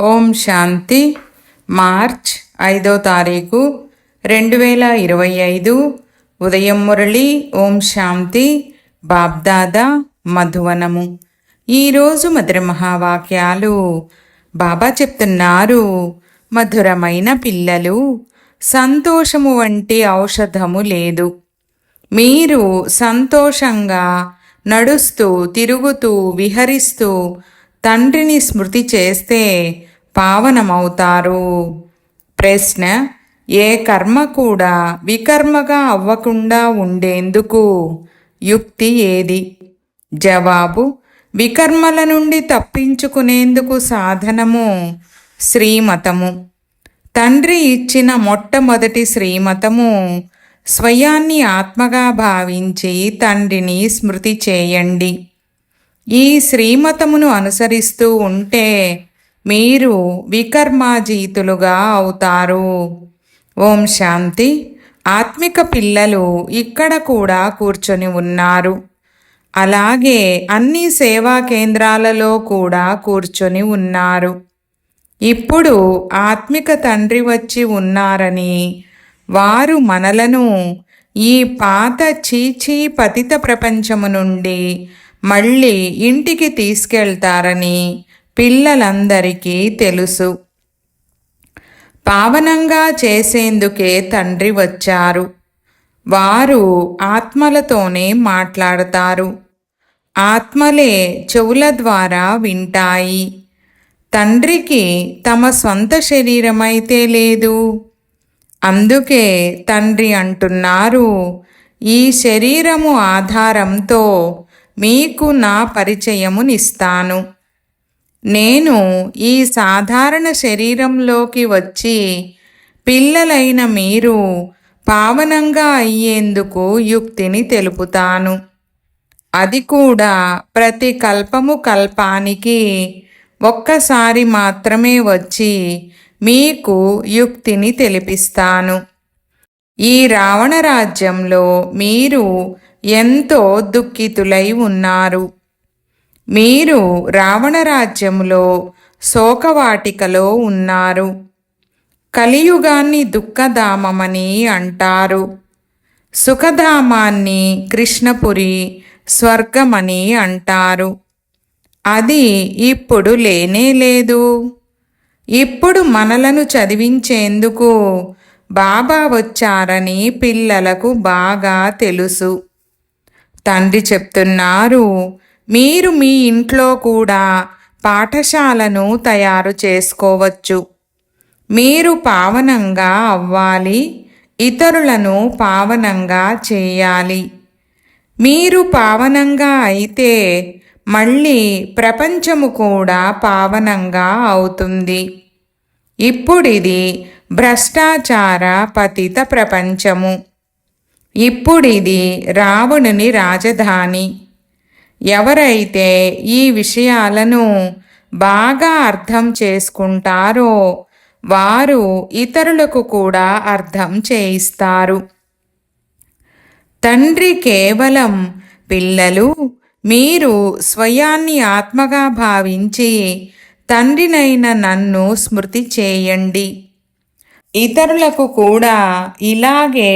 ఓం శాంతి. March ఐదో తారీఖు రెండు వేల ఇరవై ఐదు. ఉదయం మురళి ఓం శాంతి. బాబ్దాదా మధువనము. ఈరోజు మధుర మహావాక్యాలు. బాబా చెప్తున్నారు మధురమైన పిల్లలు సంతోషము వంటి ఔషధము లేదు. మీరు సంతోషంగా నడుస్తూ తిరుగుతూ విహరిస్తూ తండ్రిని స్మృతి చేస్తే పావనమవుతారు. ప్రశ్న ఏ కర్మ కూడా వికర్మగా అవ్వకుండా ఉండేందుకు యుక్తి ఏది? జవాబు వికర్మల నుండి తప్పించుకునేందుకు సాధనము శ్రీమతము. తండ్రి ఇచ్చిన మొట్టమొదటి శ్రీమతము స్వయాన్ని ఆత్మగా భావించి తండ్రిని స్మృతి చేయండి. ఈ శ్రీమతమును అనుసరిస్తూ ఉంటే మీరు వికర్మాజీతులుగా అవుతారు. ఓం శాంతి. ఆత్మిక పిల్లలు ఇక్కడ కూడా కూర్చొని ఉన్నారు. అలాగే అన్ని సేవా కేంద్రాలలో కూడా కూర్చొని ఉన్నారు. ఇప్పుడు ఆత్మిక తండ్రి వచ్చి ఉన్నారని వారు మనలను ఈ పాత చీచీ పతిత ప్రపంచము నుండి మళ్ళీ ఇంటికి తీసుకెళ్తారని పిల్లలందరికీ తెలుసు. పావనంగా చేసేందుకే తండ్రి వచ్చారు. వారు ఆత్మలతోనే మాట్లాడతారు. ఆత్మలే చెవుల ద్వారా వింటాయి. తండ్రికి తమ సొంత శరీరమైతే లేదు. అందుకే తండ్రి అంటున్నారు ఈ శరీరము ఆధారంతో మీకు నా పరిచయమునిస్తాను. నేను ఈ సాధారణ శరీరంలోకి వచ్చి పిల్లలైన మీరు పావనంగా అయ్యేందుకు యుక్తిని తెలుపుతాను. అది కూడా ప్రతి కల్పము కల్పానికి ఒక్కసారి మాత్రమే వచ్చి మీకు యుక్తిని తెలిపిస్తాను. ఈ రావణ రాజ్యంలో మీరు ఎంతో దుఃఖితులై ఉన్నారు. మీరు రావణరాజ్యములో శోకవాటికలో ఉన్నారు. కలియుగాన్ని దుఃఖధామమని అంటారు. సుఖధామాన్ని కృష్ణపురి స్వర్గమని అంటారు. అది ఇప్పుడు లేనే లేదు. ఇప్పుడు మనలను చదివించేందుకు బాబా వచ్చారని పిల్లలకు బాగా తెలుసు. తండ్రి చెప్తున్నారు మీరు మీ ఇంట్లో కూడా పాఠశాలను తయారు చేసుకోవచ్చు. మీరు పావనంగా అవ్వాలి ఇతరులను పావనంగా చేయాలి. మీరు పావనంగా అయితే మళ్ళీ ప్రపంచము కూడా పావనంగా అవుతుంది. ఇప్పుడిది భ్రష్టాచార పతిత ప్రపంచము. ఇప్పుడిది రావణుని రాజధాని. ఎవరైతే ఈ విషయాలను బాగా అర్థం చేసుకుంటారో వారు ఇతరులకు కూడా అర్థం చేయిస్తారు. తండ్రి కేవలం పిల్లలు మీరు స్వయాన్ని ఆత్మగా భావించి తండ్రినైన నన్ను స్మృతి చేయండి. ఇతరులకు కూడా ఇలాగే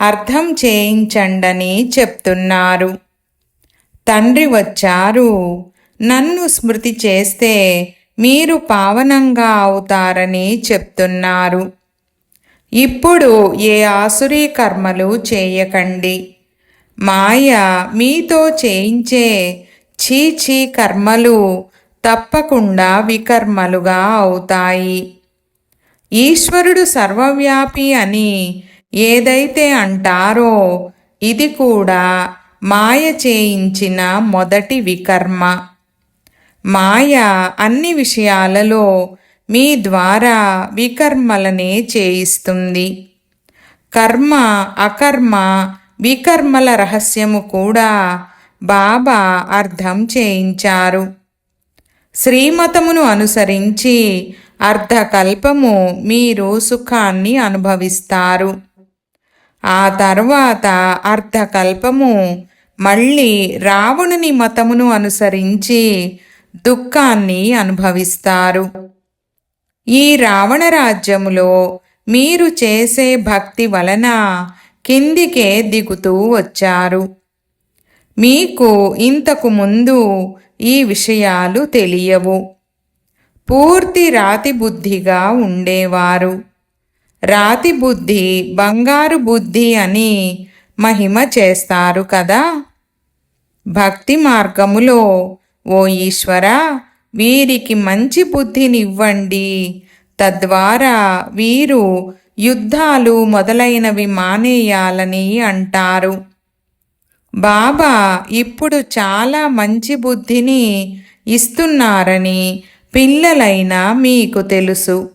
అర్థం చేయించండని చెప్తున్నారు. తండ్రి వచ్చారు. నన్ను స్మృతి చేస్తే మీరు పావనంగా అవుతారని చెప్తున్నారు. ఇప్పుడు ఏ ఆసురీ కర్మలు చేయకండి. మాయ మీతో చేయించే చీచీ కర్మలు తప్పకుండా వికర్మలుగా అవుతాయి. ఈశ్వరుడు సర్వవ్యాపి అని ఏదైతే అంటారో ఇది కూడా మాయ చేయించిన మొదటి వికర్మ. మాయ అన్ని విషయాలలో మీ ద్వారా వికర్మలనే చేయిస్తుంది. కర్మ అకర్మ వికర్మల రహస్యము కూడా బాబా అర్థం చేయించారు. శ్రీమతమును అనుసరించి అర్ధకల్పము మీరు సుఖాన్ని అనుభవిస్తారు. ఆ తర్వాత అర్ధకల్పము మళ్ళీ రావణుని మతమును అనుసరించి దుఃఖాన్ని అనుభవిస్తారు. ఈ రావణ రాజ్యములో మీరు చేసే భక్తి వలన కిందికే దిగుతూ వచ్చారు. మీకు ఇంతకు ముందు ఈ విషయాలు తెలియవు. పూర్తి రాతి బుద్ధిగా ఉండేవారు. రాతి బుద్ధి బంగారు బుద్ధి అని మహిమ చేస్తారు కదా. భక్తి మార్గములో ఓ ఈశ్వర వీరికి మంచి బుద్ధినివ్వండి. తద్వారా వీరు యుద్ధాలు మొదలైనవి మానేయాలని అంటారు. బాబా ఇప్పుడు చాలా మంచి బుద్ధిని ఇస్తున్నారని పిల్లలైన మీకు తెలుసు.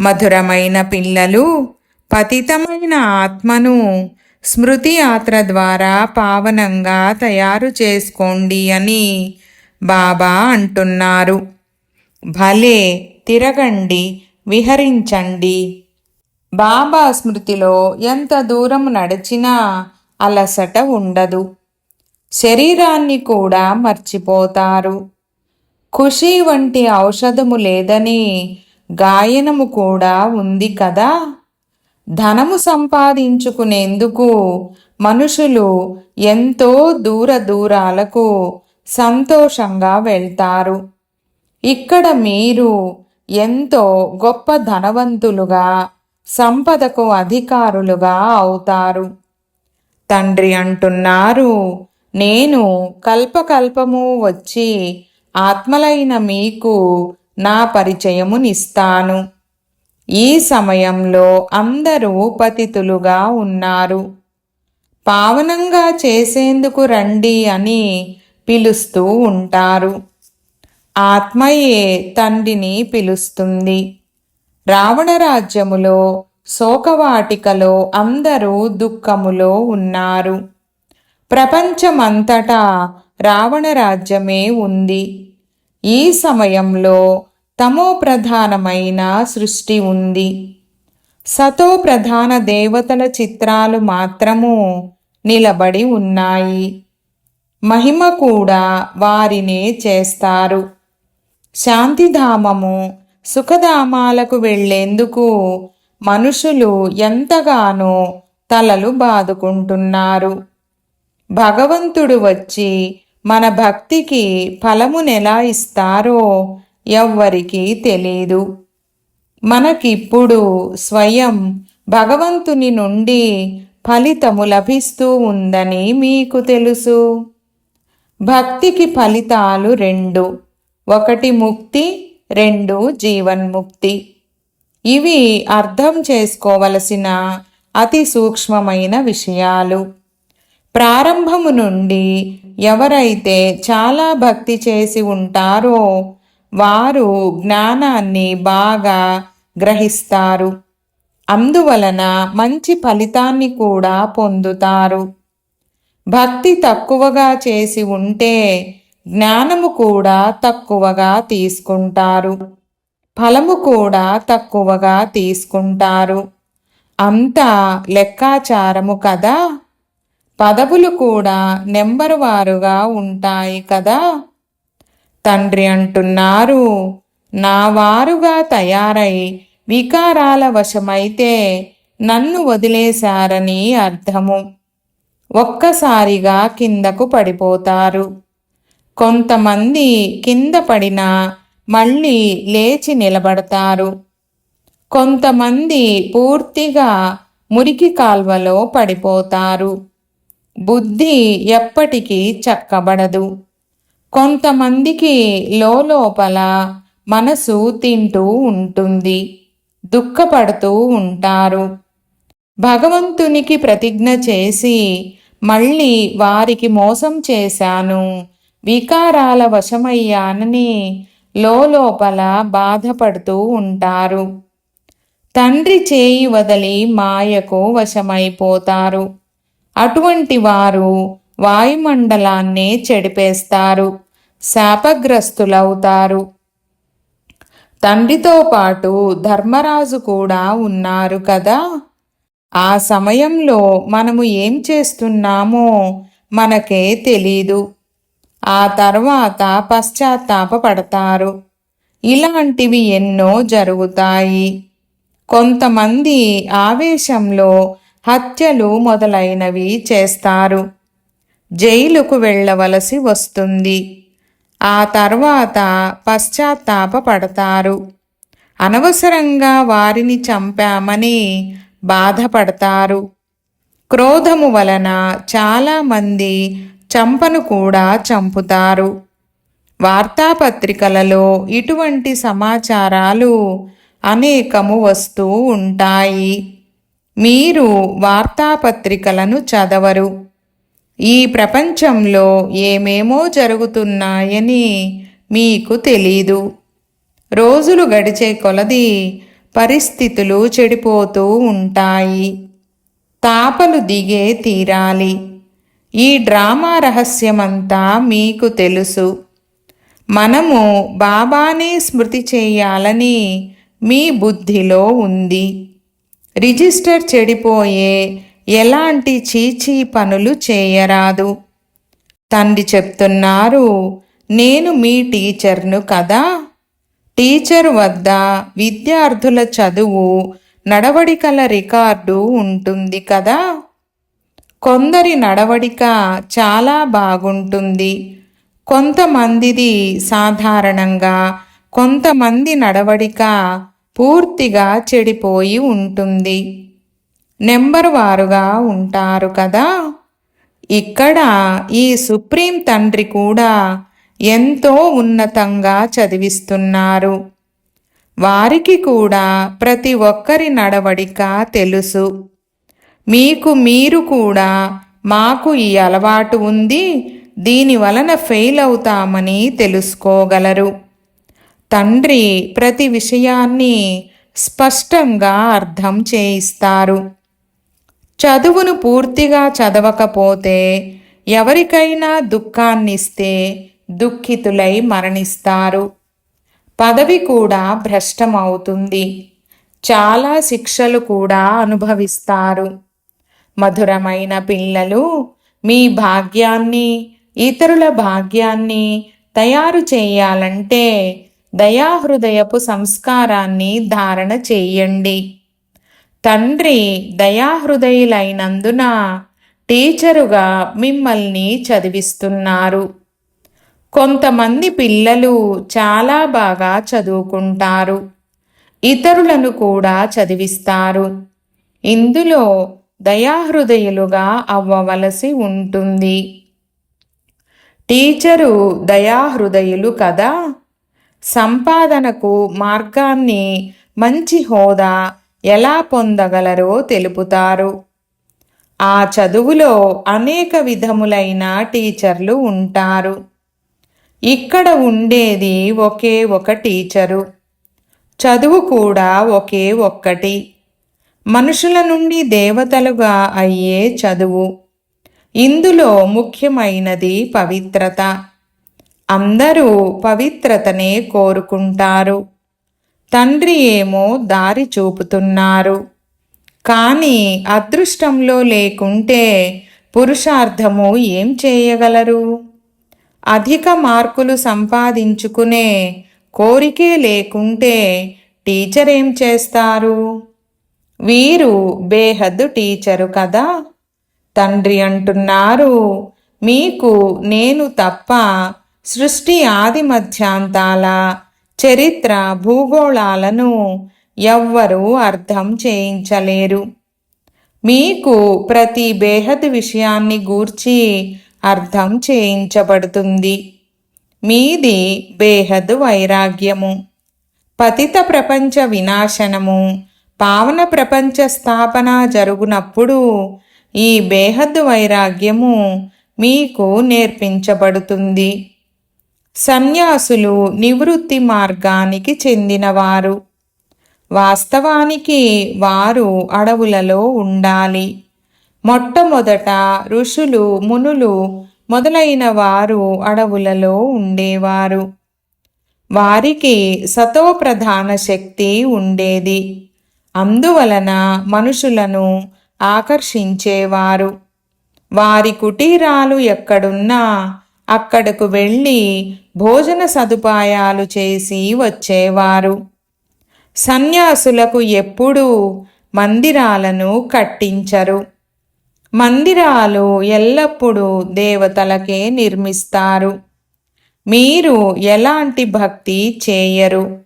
మధురమైన పిల్లలు పతితమైన ఆత్మను స్మృతి యాత్ర ద్వారా పావనంగా తయారు చేసుకోండి అని బాబా అంటున్నారు. భలే తిరగండి విహరించండి. బాబా స్మృతిలో ఎంత దూరం నడిచినా అలసట ఉండదు. శరీరాన్ని కూడా మర్చిపోతారు. ఖుషి వంటి ఔషధము లేదని గాయనము కూడా ఉంది కదా? ధనము సంపాదించుకునేందుకు మనుషులు ఎంతో దూర దూరాలకు సంతోషంగా వెళ్తారు. ఇక్కడ మీరు ఎంతో గొప్ప ధనవంతులుగా సంపదకు అధికారులుగా అవుతారు. తండ్రి అంటున్నారు నేను కల్పకల్పము వచ్చి ఆత్మలైన మీకు నా పరిచయమునిస్తాను. ఈ సమయంలో అందరూ పతితులుగా ఉన్నారు. పావనంగా చేసేందుకు రండి అని పిలుస్తూ ఉంటారు. ఆత్మయే తండ్రిని పిలుస్తుంది. రావణ రాజ్యములో శోకవాటికలో అందరూ దుఃఖములో ఉన్నారు. ప్రపంచమంతటా రావణ రాజ్యమే ఉంది. ఈ సమయంలో తమో ప్రధానమైన సృష్టి ఉంది. సతో ప్రధాన దేవతల చిత్రాలు మాత్రము నిలబడి ఉన్నాయి. మహిమ కూడా వారినే చేస్తారు. శాంతిధామము సుఖధామాలకు వెళ్ళేందుకు మనుషులు ఎంతగానో తలలు బాదుకుంటున్నారు. భగవంతుడు వచ్చి మన భక్తికి ఫలమునెలా ఇస్తారో ఎవ్వరికీ తెలియదు మనకిప్పుడు స్వయం భగవంతుని నుండి ఫలితము లభిస్తూ ఉందని మీకు తెలుసు. భక్తికి ఫలితాలు రెండు. ఒకటి ముక్తి రెండు జీవన్ముక్తి. ఇవి అర్థం చేసుకోవలసిన అతి సూక్ష్మమైన విషయాలు. ప్రారంభము నుండి ఎవరైతే చాలా భక్తి చేసి ఉంటారో వారు జ్ఞానాన్ని బాగా గ్రహిస్తారు. అందువలన మంచి ఫలితాన్ని కూడా పొందుతారు. భక్తి తక్కువగా చేసి ఉంటే జ్ఞానము కూడా తక్కువగా తీసుకుంటారు. ఫలము కూడా తక్కువగా తీసుకుంటారు. అంతా లెక్కాచారము కదా? పదవులు కూడా నెంబరు వారుగా ఉంటాయి కదా? తండ్రి అంటున్నారు నా వారుగా తయారై వికారాల వశమైతే నన్ను వదిలేశారని అర్థము. ఒక్కసారిగా కిందకు పడిపోతారు. కొంతమంది కింద పడినా మళ్ళీ లేచి నిలబడతారు. కొంతమంది పూర్తిగా మురికి కాల్వలో పడిపోతారు. బుద్ధి ఎప్పటికీ చక్కబడదు. కొంతమందికి లోపల మనసు తింటూ ఉంటుంది దుఃఖపడుతూ ఉంటారు. భగవంతునికి ప్రతిజ్ఞ చేసి మళ్ళీ వారికి మోసం చేశాను వికారాల వశమయ్యానని లోపల బాధపడుతూ ఉంటారు. తండ్రి చేయి వదలి మాయకు వశమైపోతారు. అటువంటి వారు వాయుమండలాన్ని చెడిపేస్తారు శాపగ్రస్తులవుతారు. తండ్రితో పాటు ధర్మరాజు కూడా ఉన్నారు కదా. ఆ సమయంలో మనము ఏం చేస్తున్నామో మనకే తెలీదు. ఆ తర్వాత పశ్చాత్తాప పడతారు ఇలాంటివి ఎన్నో జరుగుతాయి. కొంతమంది ఆవేశంలో హత్యలు మొదలైనవి చేస్తారు. జైలుకు వెళ్ళవలసి వస్తుంది. ఆ తర్వాత పశ్చాత్తాప పడతారు. అనవసరంగా వారిని చంపామని బాధపడతారు. క్రోధము వలన చాలామంది చంపను కూడా చంపుతారు. వార్తాపత్రికలలో ఇటువంటి సమాచారాలు అనేకము వస్తూ ఉంటాయి. మీరు వార్తాపత్రికలను చదవరు. ఈ ప్రపంచంలో ఏమేమో జరుగుతున్నాయని మీకు తెలీదు. రోజులు గడిచే కొలది పరిస్థితులు చెడిపోతూ ఉంటాయి. తాపలు దిగే తీరాలి. ఈ డ్రామా రహస్యమంతా మీకు తెలుసు. మనము బాబానే స్మృతి చేయాలని మీ బుద్ధిలో ఉంది. రిజిస్టర్ చెడిపోయే ఎలాంటి చీచీ పనులు చేయరాదు. తండ్రి చెప్తున్నారు నేను మీ టీచర్ను కదా. టీచర్ వద్ద విద్యార్థుల చదువు నడవడికల రికార్డు ఉంటుంది కదా. కొందరి నడవడిక చాలా బాగుంటుంది. కొంతమందిది సాధారణంగా కొంతమంది నడవడిక పూర్తిగా చెడిపోయి ఉంటుంది. నెంబర్ వారుగా ఉంటారు కదా. ఇక్కడ ఈ సుప్రీం తండ్రి కూడా ఎంతో ఉన్నతంగా చదివిస్తున్నారు. వారికి కూడా ప్రతి ఒక్కరి నడవడిక తెలుసు. మీకు మీరు కూడా మాకు ఈ అలవాటు ఉంది. దీని వలన ఫెయిల్ అవుతామని తెలుసుకోగలరు. తండ్రి ప్రతి విషయాన్ని స్పష్టంగా అర్థం చేయిస్తారు. చదువును పూర్తిగా చదవకపోతే ఎవరికైనా దుఃఖాన్నిస్తే దుఃఖితులై మరణిస్తారు. పదవి కూడా భ్రష్టమవుతుంది. చాలా శిక్షలు కూడా అనుభవిస్తారు. మధురమైన పిల్లలు మీ భాగ్యాన్ని ఇతరుల భాగ్యాన్ని తయారు చేయాలంటే దయాహృదయపు సంస్కారాన్ని ధారణ చేయండి. తండ్రి దయాహృదయులైనందున టీచరుగా మిమ్మల్ని చదివిస్తున్నారు. కొంతమంది పిల్లలు చాలా బాగా చదువుకుంటారు. ఇతరులను కూడా చదివిస్తారు. ఇందులో దయాహృదయులుగా అవ్వవలసి ఉంటుంది. టీచరు దయాహృదయులు కదా? సంపాదనకు మార్గాన్ని మంచి హోదా ఎలా పొందగలరో తెలుపుతారు. ఆ చదువులో అనేక విధములైన టీచర్లు ఉంటారు. ఇక్కడ ఉండేది ఒకే ఒక టీచరు. చదువు కూడా ఒకే ఒక్కటి. మనుషుల నుండి దేవతలుగా అయ్యే చదువు. ఇందులో ముఖ్యమైనది పవిత్రత. అందరూ పవిత్రతనే కోరుకుంటారు. తండ్రి ఏమో దారి చూపుతున్నారు. కానీ అదృష్టంలో లేకుంటే పురుషార్థము ఏం చేయగలరు? అధిక మార్కులు సంపాదించుకునే కోరికే లేకుంటే టీచర్ ఏం చేస్తారు? వీరు బేహద్దు టీచరు కదా? తండ్రి అంటున్నారు మీకు నేను తప్ప సృష్టి ఆది మధ్యాంతాల చరిత్ర భూగోళాలను ఎవ్వరూ అర్థం చేయించలేరు. మీకు ప్రతి బేహద్ విషయాన్ని గూర్చి అర్థం చేయించబడుతుంది. మీది బేహద్ వైరాగ్యము పతిత ప్రపంచ వినాశనము పావన ప్రపంచ స్థాపన జరుగునప్పుడు ఈ బేహద్ వైరాగ్యము మీకు నేర్పించబడుతుంది. సన్యాసులు నివృత్తి మార్గానికి చెందినవారు. వాస్తవానికి వారు అడవులలో ఉండాలి. మొట్టమొదట ఋషులు మునులు మొదలైన వారు అడవులలో ఉండేవారు. వారికి సతోప్రధాన శక్తి ఉండేది. అందువలన మనుషులను ఆకర్షించేవారు. వారి కుటీరాలు ఎక్కడున్నా అక్కడకు వెళ్ళి భోజన సదుపాయాలు చేసి వచ్చేవారు. సన్యాసులకు ఎప్పుడూ మందిరాలను కట్టించరు. మందిరాలు ఎల్లప్పుడూ దేవతలకే నిర్మిస్తారు. మీరు ఎలాంటి భక్తి చేయరు.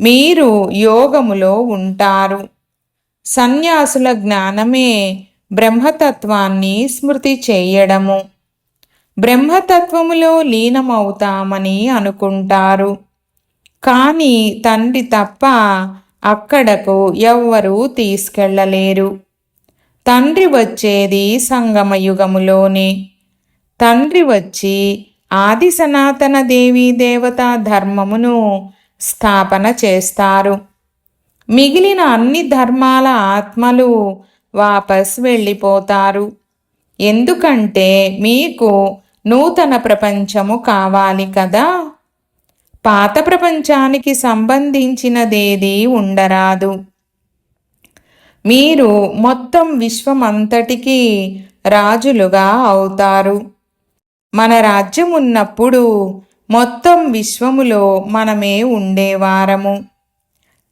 మీరు యోగములో ఉంటారు. సన్యాసుల జ్ఞానమే బ్రహ్మతత్వాన్ని స్మృతి చేయడము. బ్రహ్మతత్వములో లీనమవుతామని అనుకుంటారు. కానీ తండ్రి తప్ప అక్కడకు ఎవ్వరూ తీసుకెళ్ళలేరు తండ్రి వచ్చేది సంగమయుగములోనే. తండ్రి వచ్చి ఆది సనాతన దేవీ దేవతా ధర్మమును స్థాపన చేస్తారు. మిగిలిన అన్ని ధర్మాల ఆత్మలు వాపస్ వెళ్ళిపోతారు. ఎందుకంటే మీకు నూతన ప్రపంచము కావాలి కదా. పాత ప్రపంచానికి సంబంధించినదేదీ ఉండరాదు. మీరు మొత్తం విశ్వమంతటికీ రాజులుగా అవుతారు. మన రాజ్యం ఉన్నప్పుడు మొత్తం విశ్వములో మనమే ఉండేవారము.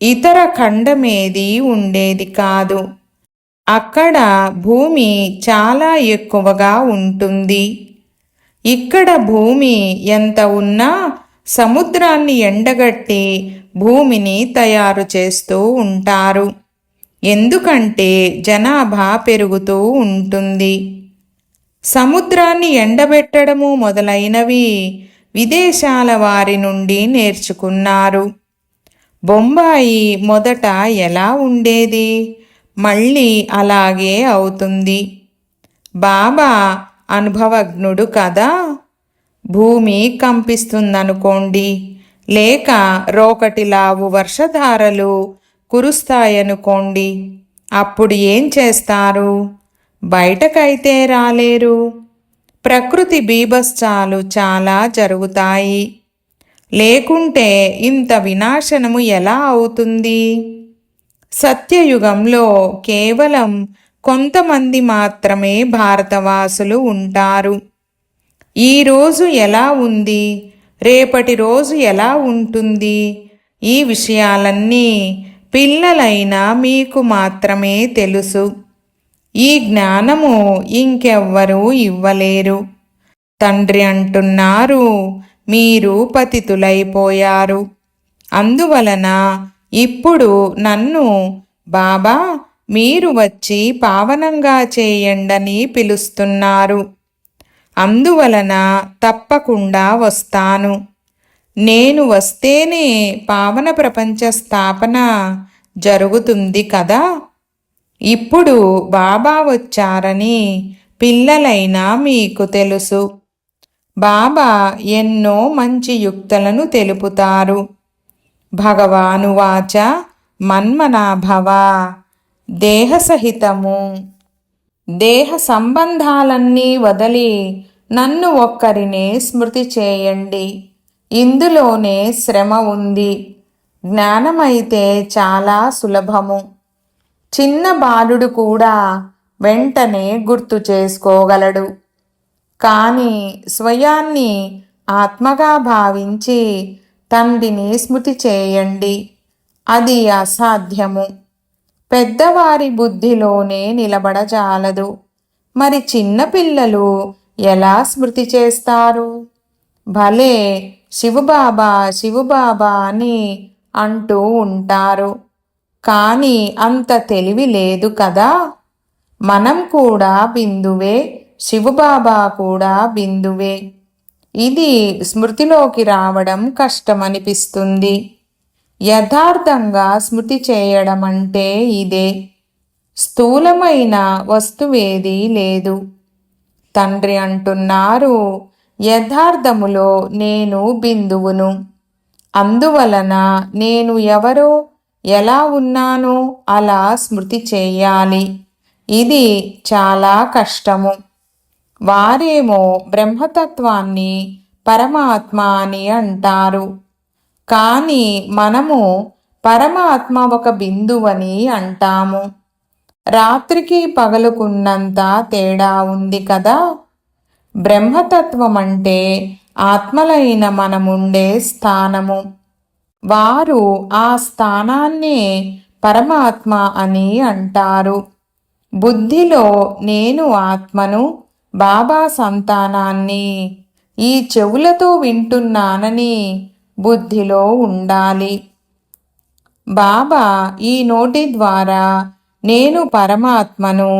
ఇతర ఖండమేది ఉండేది కాదు. అక్కడ భూమి చాలా ఎక్కువగా ఉంటుంది. ఇక్కడ భూమి ఎంత ఉన్నా సముద్రాన్ని ఎండగట్టి భూమిని తయారు చేస్తూ ఉంటారు. ఎందుకంటే జనాభా పెరుగుతూ ఉంటుంది. సముద్రాన్ని ఎండబెట్టడము మొదలైనవి విదేశాల వారి నుండి నేర్చుకున్నారు. బొంబాయి మొదట ఎలా ఉండేది? మళ్ళీ అలాగే అవుతుంది. బాబా అనుభవజ్ఞుడు కదా. భూమి కంపిస్తుందనుకోండి. లేక రోకటిలావు వర్షధారలు కురుస్తాయనుకోండి. అప్పుడు ఏం చేస్తారు? బయటకైతే రాలేరు. ప్రకృతి బీభత్సాలు చాలా జరుగుతాయి. లేకుంటే ఇంత వినాశనము ఎలా అవుతుంది? సత్యయుగంలో కేవలం కొంతమంది మాత్రమే భారతవాసులు ఉంటారు. ఈరోజు ఎలా ఉంది? రేపటి రోజు ఎలా ఉంటుంది? ఈ విషయాలన్నీ పిల్లలైన మీకు మాత్రమే తెలుసు. ఈ జ్ఞానము ఇంకెవ్వరూ ఇవ్వలేరు. తండ్రి అంటున్నారు మీరు పతితులైపోయారు. అందువలన ఇప్పుడు నన్ను బాబా మీరు వచ్చి పావనంగా చేయండని పిలుస్తున్నారు. అందువలన తప్పకుండా వస్తాను. నేను వస్తేనే పావన ప్రపంచ స్థాపన జరుగుతుంది కదా? ఇప్పుడు బాబా వచ్చారని పిల్లలైనా మీకు తెలుసు. బాబా ఎన్నో మంచి యుక్తులను తెలుపుతారు. భగవానువాచ మన్మనాభవ. దేహసహితము. దేహ సంబంధాలన్నీ వదిలి నన్ను ఒక్కరినే స్మృతి చేయండి. ఇందులోనే శ్రమ ఉంది. జ్ఞానమైతే చాలా సులభము. చిన్న బాలుడు కూడా వెంటనే గుర్తు చేసుకోగలడు. కానీ స్వయాన్ని ఆత్మగా భావించి తండ్రిని స్మృతి చేయండి. అది అసాధ్యము. పెద్దవారి బుద్ధిలోనే నిలబడజాలదు. మరి చిన్నపిల్లలు ఎలా స్మృతి చేస్తారు? భలే శివబాబా శివబాబా అని అంటూ ఉంటారు. కానీ అంత తెలివి లేదు కదా? మనం కూడా బిందువే శివబాబా కూడా బిందువే. ఇది స్మృతిలోకి రావడం కష్టమనిపిస్తుంది. యథార్థంగా స్మృతి చేయడం అంటే ఇదే. స్థూలమైన వస్తువేది లేదు. తండ్రి అంటున్నారు యథార్థములో నేను బిందువును. అందువలన నేను ఎవరో ఎలా ఉన్నానో అలా స్మృతి చేయాలి. ఇది చాలా కష్టము. వారేమో బ్రహ్మతత్వాన్ని పరమాత్మ అని అంటారు. కానీ మనము పరమాత్మ ఒక బిందువని అంటాము. రాత్రికి పగలుకున్నంత తేడా ఉంది కదా. బ్రహ్మతత్వం అంటే ఆత్మలైన మనముండే స్థానము. వారు ఆ స్థానాన్నే పరమాత్మ అని అంటారు. బుద్ధిలో నేను ఆత్మను బాబా సంతానాన్ని ఈ చెవులతో వింటున్నానని బుద్ధిలో ఉండాలి. బాబా ఈ నోటి ద్వారా నేను పరమాత్మను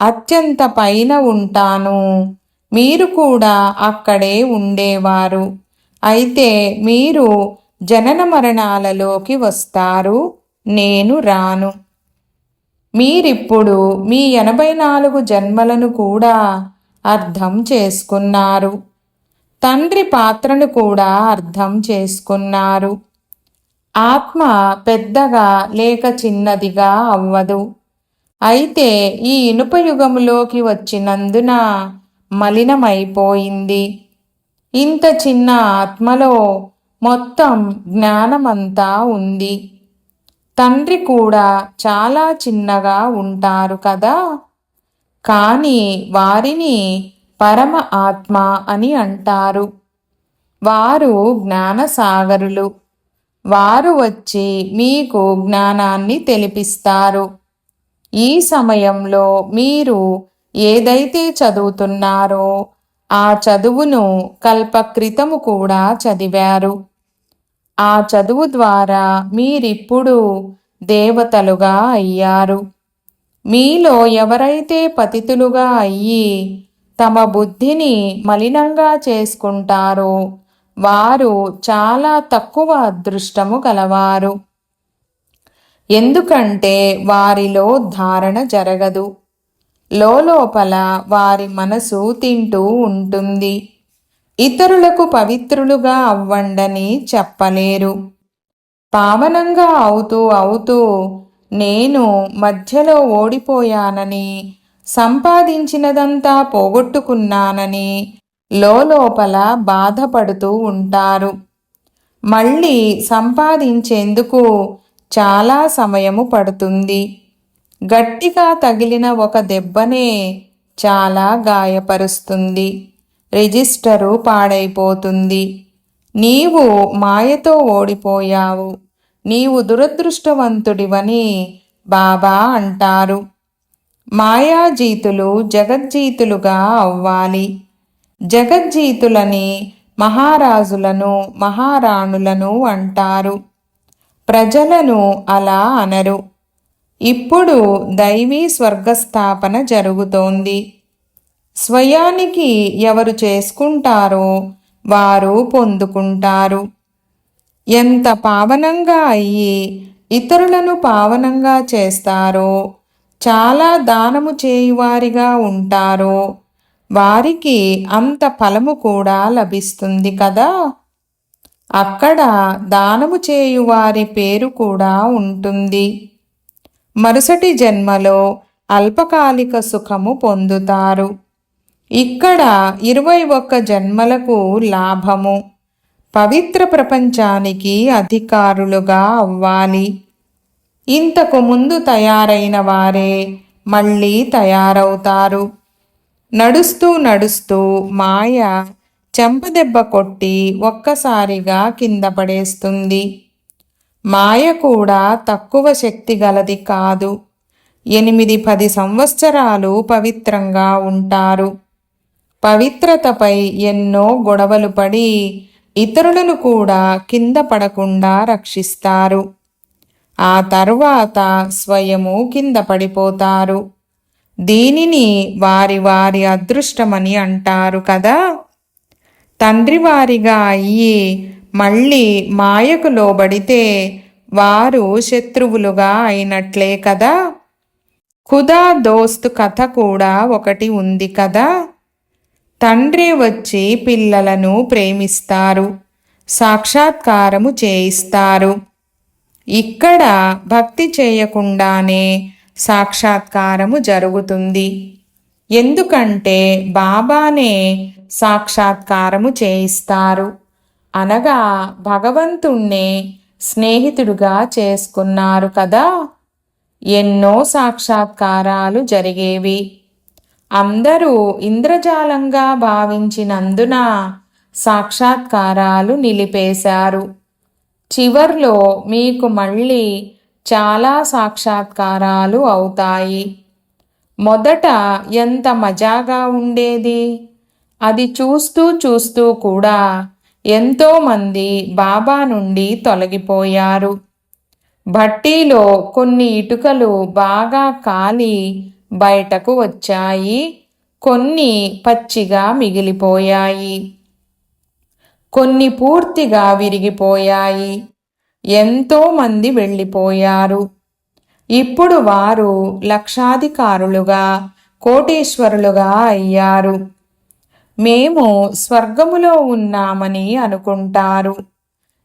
అత్యంత పైన ఉంటాను. మీరు కూడా అక్కడే ఉండేవారు. అయితే మీరు జనన మరణాలలోకి వస్తారు. నేను రాను. మీరిప్పుడు మీ ఎనభై నాలుగు జన్మలను కూడా అర్థం చేసుకున్నారు. తండ్రి పాత్రను కూడా అర్థం చేసుకున్నారు. ఆత్మ పెద్దగా లేక చిన్నదిగా అవ్వదు. అయితే ఈ ఇనుప యుగములోకి వచ్చినందున మలినమైపోయింది. ఇంత చిన్న ఆత్మలో మొత్తం జ్ఞానమంతా ఉంది. తండ్రి కూడా చాలా చిన్నగా ఉంటారు కదా? కానీ వారిని పరమ ఆత్మ అని అంటారు. వారు జ్ఞానసాగరులు. వారు వచ్చి మీకు జ్ఞానాన్ని తెలిపిస్తారు. ఈ సమయంలో మీరు ఏదైతే చదువుతున్నారో ఆ చదువును కల్పక్రితము కూడా చదివారు. ఆ చదువు ద్వారా మీరిప్పుడు దేవతలుగా అయ్యారు. మీలో ఎవరైతే పతితులుగా అయ్యి తమ బుద్ధిని మలినంగా చేసుకుంటారో. వారు చాలా తక్కువ అదృష్టము కలవారు ఎందుకంటే వారిలో ధారణ జరగదు. లోపల వారి మనసు తింటూ ఉంటుంది. ఇతరులకు పవిత్రులుగా అవ్వండని చెప్పలేరు. పావనంగా అవుతూ అవుతూ నేను మధ్యలో ఓడిపోయానని సంపాదించినదంతా పోగొట్టుకున్నానని లోపల బాధపడుతూ ఉంటారు. మళ్ళీ సంపాదించేందుకు చాలా సమయము పడుతుంది. గట్టిగా తగిలిన ఒక దెబ్బనే చాలా గాయపరుస్తుంది. రిజిస్టరు పాడైపోతుంది. నీవు మాయతో ఓడిపోయావు. నీవు దురదృష్టవంతుడివని బాబా అంటారు. మాయాజీతులు జగజ్జీతులుగా అవ్వాలి. జగజ్జీతులని మహారాజులను మహారాణులను అంటారు. ప్రజలను అలా అనరు. ఇప్పుడు దైవీ స్వర్గస్థాపన జరుగుతోంది. స్వయానికి ఎవరు చేసుకుంటారో వారు పొందుకుంటారు. ఎంత పావనంగా అయ్యి ఇతరులను పావనంగా చేస్తారో చాలా దానము చేయువారిగా ఉంటారో వారికి అంత ఫలము కూడా లభిస్తుంది కదా? అక్కడ దానము చేయువారి పేరు కూడా ఉంటుంది. మరుసటి జన్మలో అల్పకాలిక సుఖము పొందుతారు. ఇక్కడ ఇరవై ఒక్క జన్మలకు లాభము. పవిత్ర ప్రపంచానికి అధికారులుగా అవ్వాలి. ఇంతకు ముందు తయారైన వారే మళ్ళీ తయారవుతారు. నడుస్తూ నడుస్తూ మాయ చెంపదెబ్బ కొట్టి ఒక్కసారిగా కింద పడేస్తుంది. మాయ కూడా తక్కువ శక్తి గలది కాదు. ఎనిమిది పది సంవత్సరాలు పవిత్రంగా ఉంటారు. పవిత్రతపై ఎన్నో గొడవలు పడి ఇతరులను కూడా కింద పడకుండా రక్షిస్తారు. ఆ తర్వాత స్వయము కింద పడిపోతారు. దీనిని వారి వారి అదృష్టమని అంటారు కదా. తండ్రి వారిగా అయ్యి మళ్ళీ మాయకు లోబడితే వారు శత్రువులుగా అయినట్లే కదా. ఖుదా దోస్త్ కథ కూడా ఒకటి ఉంది కదా. తండ్రి వచ్చి పిల్లలను ప్రేమిస్తారు సాక్షాత్కారము చేయిస్తారు. ఇక్కడ భక్తి చేయకుండానే సాక్షాత్కారము జరుగుతుంది. ఎందుకంటే బాబానే సాక్షాత్కారము చేయిస్తారు. అనగా భగవంతుణ్ణే స్నేహితుడుగా చేసుకున్నారు కదా. ఎన్నో సాక్షాత్కారాలు జరిగేవి. అందరూ ఇంద్రజాలంగా భావించినందున సాక్షాత్కారాలు నిలిపేశారు. చివర్లో మీకు మళ్ళీ చాలా సాక్షాత్కారాలు అవుతాయి. మొదట ఎంత మజాగా ఉండేది? అది చూస్తూ చూస్తూ కూడా ఎంతోమంది బాబా నుండి తొలగిపోయారు. భట్టీలో కొన్ని ఇటుకలు బాగా కాలి బయటకు వచ్చాయి. కొన్ని పచ్చిగా మిగిలిపోయాయి. కొన్ని పూర్తిగా విరిగిపోయాయి. ఎంతోమంది వెళ్ళిపోయారు. ఇప్పుడు వారు లక్షాధికారులుగా కోటీశ్వరులుగా అయ్యారు. మేము స్వర్గములో ఉన్నామని అనుకుంటారు.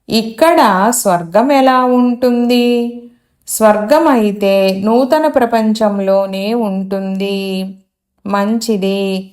ఇక్కడ స్వర్గం ఎలా ఉంటుంది? స్వర్గం అయితే నూతన ప్రపంచంలోనే ఉంటుంది. మంచిది.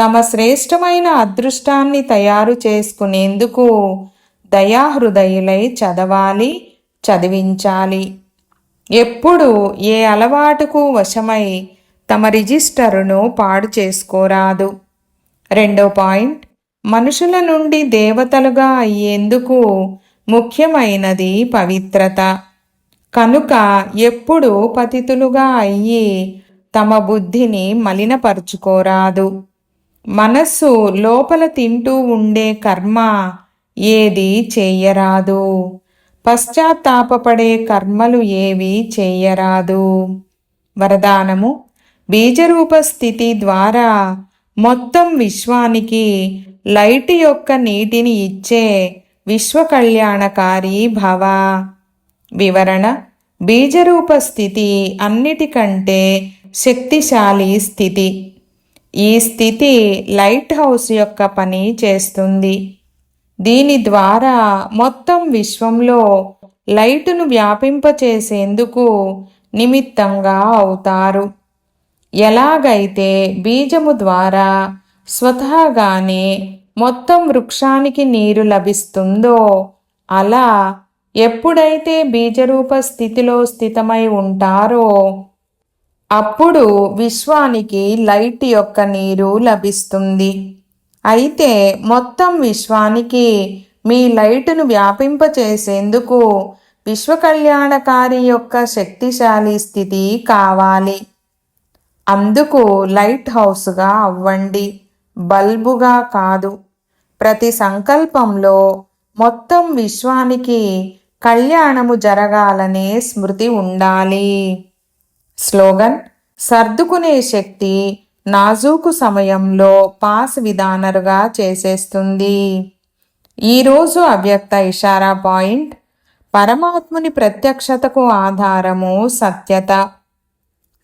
తమ శ్రేష్టమైన అదృష్టాన్ని తయారు చేసుకునేందుకు దయాహృదయులై చదవాలి చదివించాలి. ఎప్పుడు ఏ అలవాటుకు వశమై తమ రిజిస్టరును పాడు చేసుకోరాదు. రెండో పాయింట్ మనుషుల నుండి దేవతలుగా అయ్యేందుకు ముఖ్యమైనది పవిత్రత. కనుక ఎప్పుడు పతితులుగా అయ్యి తమ బుద్ధిని మలినపరుచుకోరాదు. మనస్సు లోపల తింటూ ఉండే కర్మ ఏది చెయ్యరాదు. పశ్చాత్తాపపడే కర్మలు ఏవి చెయ్యరాదు. వరదానము బీజరూప స్థితి ద్వారా మొత్తం విశ్వానికి లైట్ యొక్క నీటిని ఇచ్చే విశ్వకళ్యాణకారి భవ. వివరణ బీజరూప స్థితి అన్నిటికంటే శక్తిశాలి స్థితి. ఈ స్థితి లైట్ హౌస్ యొక్క పని చేస్తుంది. దీని ద్వారా మొత్తం విశ్వంలో లైటును వ్యాపింపచేసేందుకు నిమిత్తంగా అవుతారు. ఎలాగైతే బీజము ద్వారా స్వతహాగానే మొత్తం వృక్షానికి నీరు లభిస్తుందో అలా ఎప్పుడైతే బీజరూప స్థితిలో స్థితమై ఉంటారో అప్పుడు విశ్వానికి లైట్ యొక్క నీరు లభిస్తుంది. అయితే మొత్తం విశ్వానికి మీ లైటును వ్యాపింపచేసేందుకు విశ్వకళ్యాణకారి యొక్క శక్తిశాలి స్థితి కావాలి. అందుకు లైట్ హౌస్గా అవ్వండి. బల్బుగా కాదు. ప్రతి సంకల్పంలో మొత్తం విశ్వానికి కళ్యాణము జరగాలనే స్మృతి ఉండాలి. స్లోగన్ సర్దుకునే శక్తి నాజూకు సమయంలో పాస్ విధానరుగా చేసేస్తుంది. ఈరోజు అవ్యక్త ఇషారా పాయింట్ పరమాత్ముని ప్రత్యక్షతకు ఆధారము సత్యత.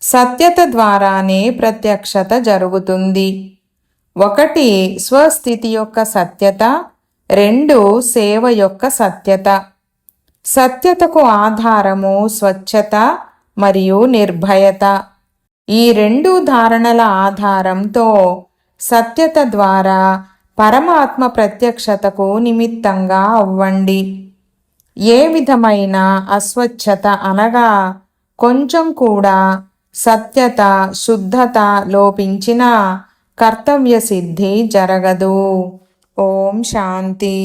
సత్యత ద్వారానే ప్రత్యక్షత జరుగుతుంది. ఒకటి స్వస్థితి యొక్క సత్యత రెండు సేవ యొక్క సత్యత. సత్యతకు ఆధారము స్వచ్ఛత మరియు నిర్భయత. ఈ రెండు ధారణల ఆధారంతో సత్యత ద్వారా పరమాత్మ ప్రత్యక్షతకు నిమిత్తంగా అవ్వండి. ఏ విధమైన అస్వచ్ఛత అనగా కొంచెం కూడా సత్యత శుద్ధత లోపించిన కర్తవ్య సిద్ధి జరగదు. ఓం శాంతి.